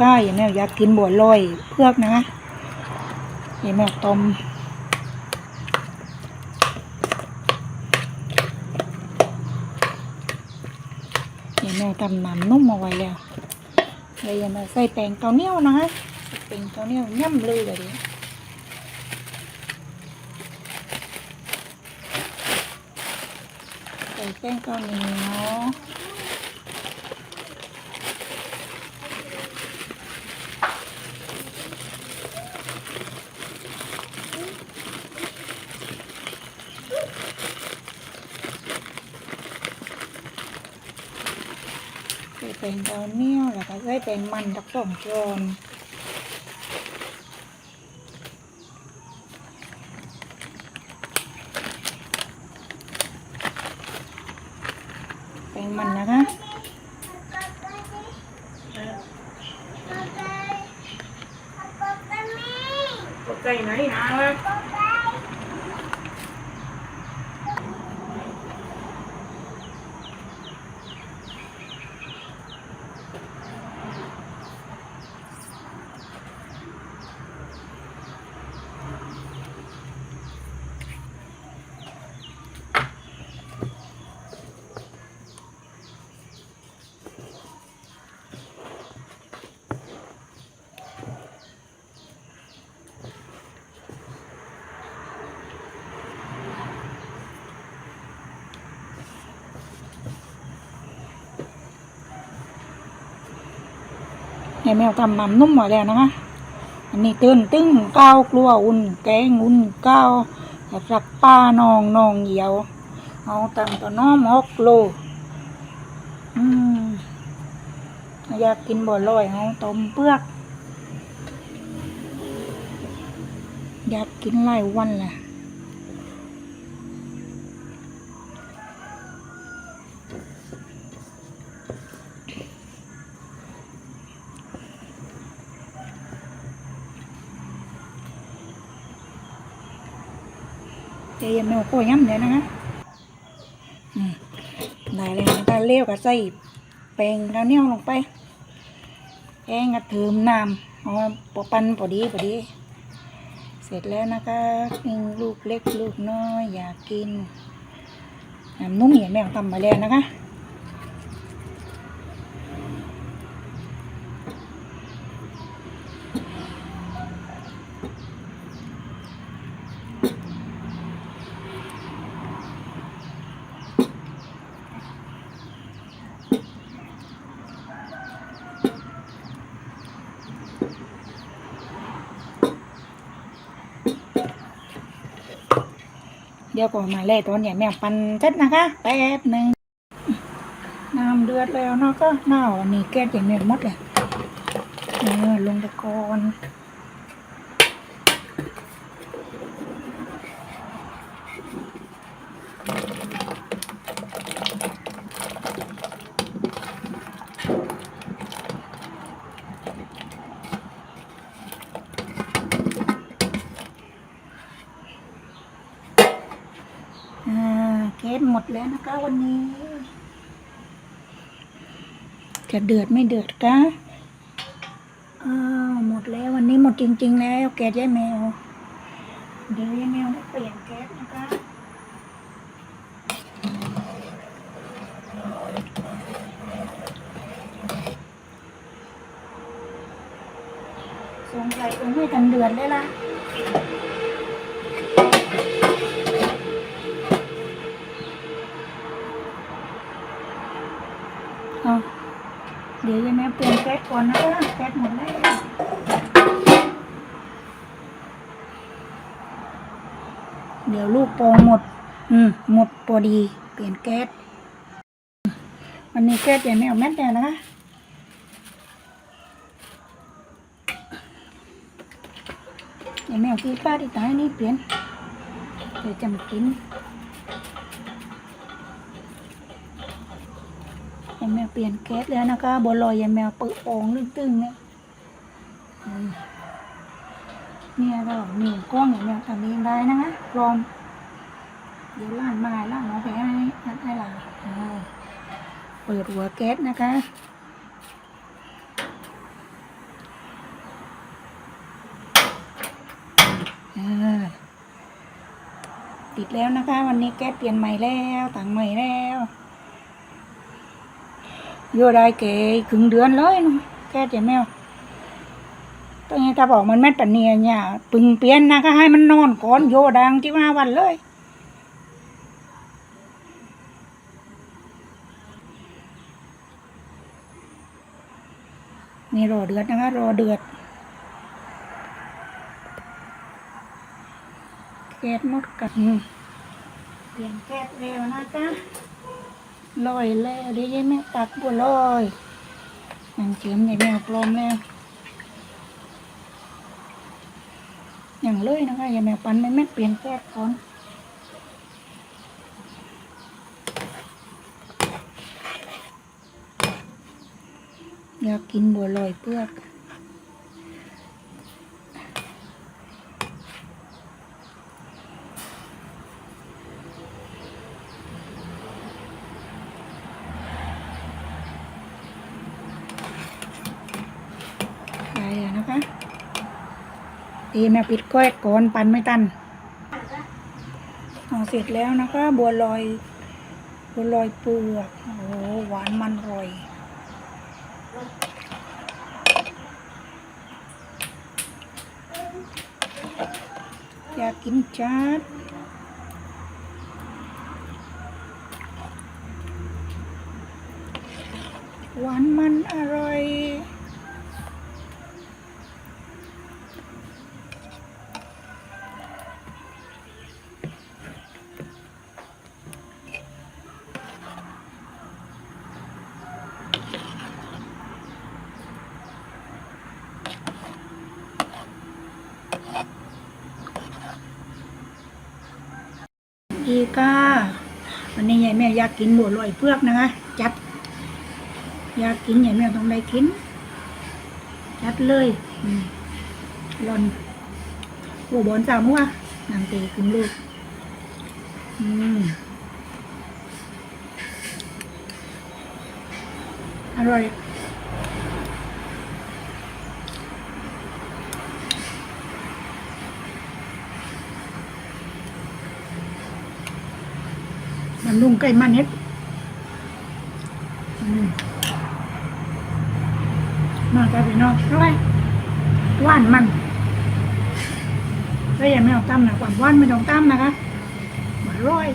ก้าอย่าแมวอยากกินบัวลอยเพือกนะอย่าแมวต้มอย่าแมวทำน้ำนุ่มเอาไว้แล้วเลยอย่าแมวใส่แป้งเกาเหนียวนะคะแป้งเกาเหนียวย่ำเลยเลยดิใส่แป้งเกาเหนียว แป้งเกาเหนียวแล้วก็ใส่แป้งมันตักสองช้อนแป้งมันนะคะปกใจไหนนะ เว้แมวทำน้ำนุ่มมาแล้วนะคะ อันนี้ตื่นตึ้งก้าวกลัวอุ่นแกงอุ่นก้าวแบบรักป้านองนองเหี่ยว เอาตังตัวน้อมหกโลอืมอยากกินบ่อลอยเอาต้มเปลือก อยากกินหลายวันแหละ เจยังไม่เอาโค้ยย้ำเลยนะคะได้เลยนะคะเลี้ยวกับใส่แป้งแล้วเนี่ยวลงไปแป้งกระเทิมน้ำเอาปอปันพอดีพอดี เสร็จแล้วนะคะลูกเล็กลูกน้อยอยากกินน้ำนุ่มเหนียวแมวทำมาแล้วนะคะ เดี๋ยวก็มาแล่ตอนใหญ่แมวปันเสร็จนะคะ แป๊บหนึ่งน้ำเดือดแล้วเนาะก็เน่าอันนี้แก๊สใหญ่แมวหมดเลยเออลงตะกอนอ่าแก๊สหมดแล้วนะคะวันนี้ จะเดือดไม่เดือดกะอ้าวหมดแล้ววันนี้หมดจริง ๆ แล้วแก๊สยายแมว เดี๋ยวยายแมวได้เปลี่ยนแก๊สนะคะสงสัยคงไม่ทันเดือดเลยล่ะ ก่อนนะแก๊สหมดแล้วเดี๋ยวลูกโปงหมด อืม หมดพอดี เปลี่ยนแก๊สวันนี้แก๊สยายแม่เอาแม่แต่นะคะยายแม่เอาที่ป้าที่ตายนี่เปลี่ยนเดี๋ยวจำกิน ยายแมวเปลี่ยนแก๊สแล้วนะคะบนลอยยายแมวเปิดโอ่งลึงๆเนี่ยเนี่ยเราหนีกล้องยายแมวทำเองได้นะคะลอมเดี๋ยวล่านมาล่านมาไปให้นัดให้หลานเปิดหัวแก๊สนะคะติดแล้วนะคะ วันนี้แก๊สเปลี่ยนใหม่แล้วต่างใหม่แล้ว โยได้เก๋ครึ่งเดือนเลยเนาะแก๊สเจ๊แมวตรงนี้ถ้าบอกมันแม่ตะเนียเนี่ยปึงเปลี่ยนนะคะให้มันนอนก่อนโยดังที่มาวันเลยนี่รอเดือดนะคะรอเดือดแก๊สหมดกันเปลี่ยนแก๊สเร็วนะจ๊ะ ลอยแล้วเดี๋ยวยังไม่ตักบัวลอยนังเจียมใหญ่แมวปลอมแล้ว อย่างเลยนะคะอย่าแมวปันไม่แม่เปลี่ยนแก๊สก่อนอยากกินบัวลอยเปลือก ได้แล้วนะคะ ตีแม่ปิดก้อยก่อนปันไม่ตันเอาเสร็จแล้วนะคะบัวลอยบัวลอยเปลือกโอ้หวานมันอร่อยอยากกินจัดหวานมันอร่อย ดีก้าวันนี้ยายแมวอยากกินบัวลอยเปลือกนะคะ จัด อยากกินยายแมวต้องได้กิน จัดเลยอืมหลอนหัวบอนสามหัวนางตีกินลูก อืม อร่อย มันลุงไก่มันเฮ็ดมากับพี่น้องร้อยว่านมันแล้วยังไม่เองตั้มนะความว่านไม่ต้องตั้มนะคะมาร้อย